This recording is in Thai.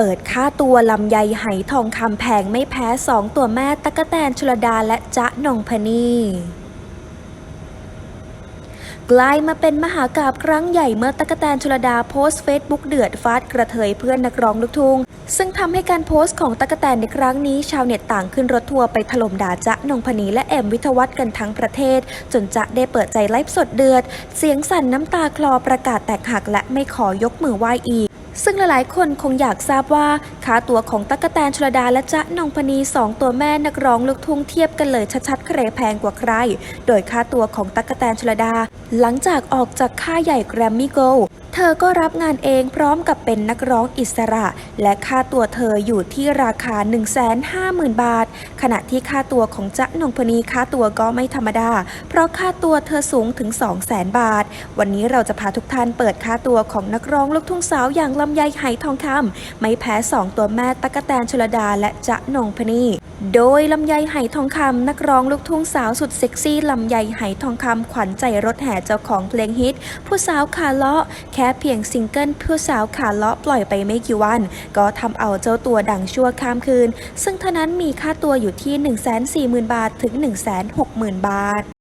เปิดค่าตัวลำไยไหทองคำแพงไม่แพ้สองตัวแม่ตะกะแตนชลดาและจ๊ะนงพนีกลายมาเป็นมหากาบครั้งใหญ่เมื่อตะกะแตนชลดาโพสต์เฟซบุ๊กเดือดฟาดกระเทยเพื่อนนักร้องลูกทุ่งซึ่งทำให้การโพสต์ของตะกะแตนในครั้งนี้ชาวเน็ตต่างขึ้นรถทัวร์ไปถล่มด่าจ๊ะนงพนีและแอมวิทวัฒน์กันทั้งประเทศ จนจ๊ะได้เปิดใจไลฟ์สดเดือด เสียงสั่นน้ำตาคลอประกาศแตกหักและไม่ขอยกมือไหว้อีก ซึ่งหลายๆ คนคงอยากทราบว่าค่าตัวของตั๊กแตนชลดาและจ๊ะนงพนีสองตัวแม่นักร้องลูกทุ่งเทียบกันเลยชัดๆ ใครแพงกว่าใคร โดยค่าตัวของตั๊กแตนชลดา หลังจากออกจากค่ายใหญ่แกรมมี่โกล เธอก็รับงานเองพร้อมกับเป็นนักร้องอิสระ และค่าตัวเธออยู่ที่ราคา 150,000 บาท ขณะที่ค่าตัวของจ๊ะนงพนีค่าตัวก็ไม่ธรรมดา เพราะค่าตัวเธอสูงถึง 200,000 บาท วันนี้เราจะพาทุกท่านเปิดค่าตัวของนักร้องลูกทุ่งสาวอย่างลำไยไหทองคำไม่แพ้ 2 ตัวแม่ตะกะแตนชลดาและจ๊ะนงพนี โดยลำไยไหทองคำนักร้องลูกทุ่งสาวสุดเซ็กซี่ลำไยไหทองคำขวัญใจรถแห่เจ้าของเพลงฮิต ผู้สาวขาเลาะแค่เพียงซิงเกิลผู้สาวขาเลาะปล่อยไปไม่กี่วัน ก็ทำเอาเจ้าตัวดังชั่วข้ามคืน ซึ่งเท่านั้นมีค่าตัวอยู่ที่ 140,000 บาทถึง 160,000 บาท